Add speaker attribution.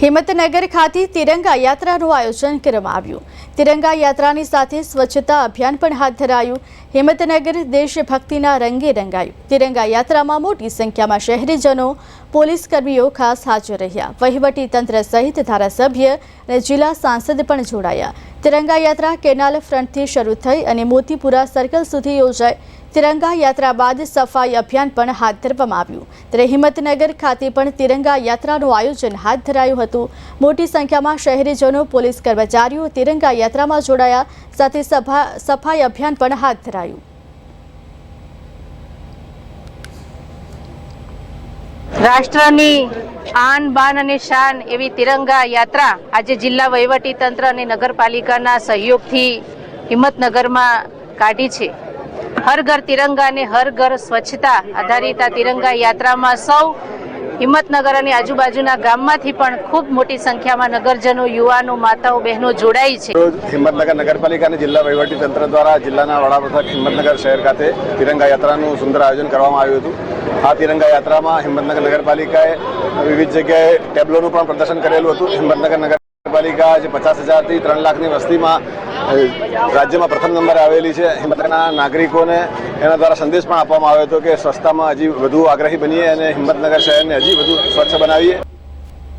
Speaker 1: હિંમતનગર ખાતે તિરંગા યાત્રાનું આયોજન કરવામાં આવ્યું. તિરંગા યાત્રાની સાથે સ્વચ્છતા અભિયાન પણ હાથ ધરાયું. હિંમતનગર દેશભક્તિના રંગે રંગાયું. તિરંગા યાત્રામાં મોટી સંખ્યામાં શહેરીજનો પોલીસ કર્મીઓ ખાસ હાજર રહ્યા. વહીવટી તંત્ર સહિત ધારાસભ્ય અને જિલ્લા સાંસદ પણ જોડાયા. તિરંગા યાત્રા કેનાલ ફ્રન્ટથી શરૂ થઈ અને મોતીપુરા સર્કલ સુધી યોજાઈ. તિરંગા યાત્રા બાદ સફાઈ અભિયાન પણ હાથ ધરવામાં આવ્યું. ત્યારે હિંમતનગર ખાતે પણ તિરંગા યાત્રાનું આયોજન હાથ ધરાયું હતું. મોટી સંખ્યામાં શહેરીજનો, પોલીસ કર્મચારીઓ તિરંગા યાત્રામાં જોડાયા. સાથે સભા, સફાઈ અભિયાન પણ હાથ ધરાયું.
Speaker 2: રાષ્ટ્રની આન, બાન અને શાન એવી તિરંગા યાત્રા આજે જિલ્લા વહીવટી તંત્ર અને નગરપાલિકાના સહયોગથી હિંમતનગરમાં કાઢી છે. હર ઘર તિરંગા અને હર ઘર સ્વચ્છતા આધારિત આ તિરંગા યાત્રામાં સૌ હિંમતનગર અને આજુબાજુના ગામમાંથી પણ ખૂબ મોટી સંખ્યામાં નગરજનો, યુવાનો, માતાઓ, બહેનો જોડાઈ છે.
Speaker 3: હિંમતનગર નગરપાલિકા જિલ્લા વહીવટી તંત્ર દ્વારા જિલ્લાના વડાપ્રધાન હિંમતનગર શહેર ખાતે તિરંગા યાત્રાનું સુંદર આયોજન કરવામાં આવ્યું હતું. આ તિરંગા યાત્રામાં હિંમતનગર નગરપાલિકાએ વિવિધ જગ્યાએ ટેબ્લોનું પણ પ્રદર્શન કરેલું હતું. હિંમતનગર નગરપાલિકા જે પચાસ હજારથી ત્રણ લાખની વસ્તીમાં રાજ્યમાં પ્રથમ નંબરે આવેલી છે. હિંમતનગરના નાગરિકોને એના દ્વારા સંદેશ પણ આપવામાં આવ્યો હતો કે સ્વચ્છતામાં હજી વધુ આગ્રહી બનીએ અને હિંમતનગર શહેરને હજી વધુ સ્વચ્છ બનાવીએ.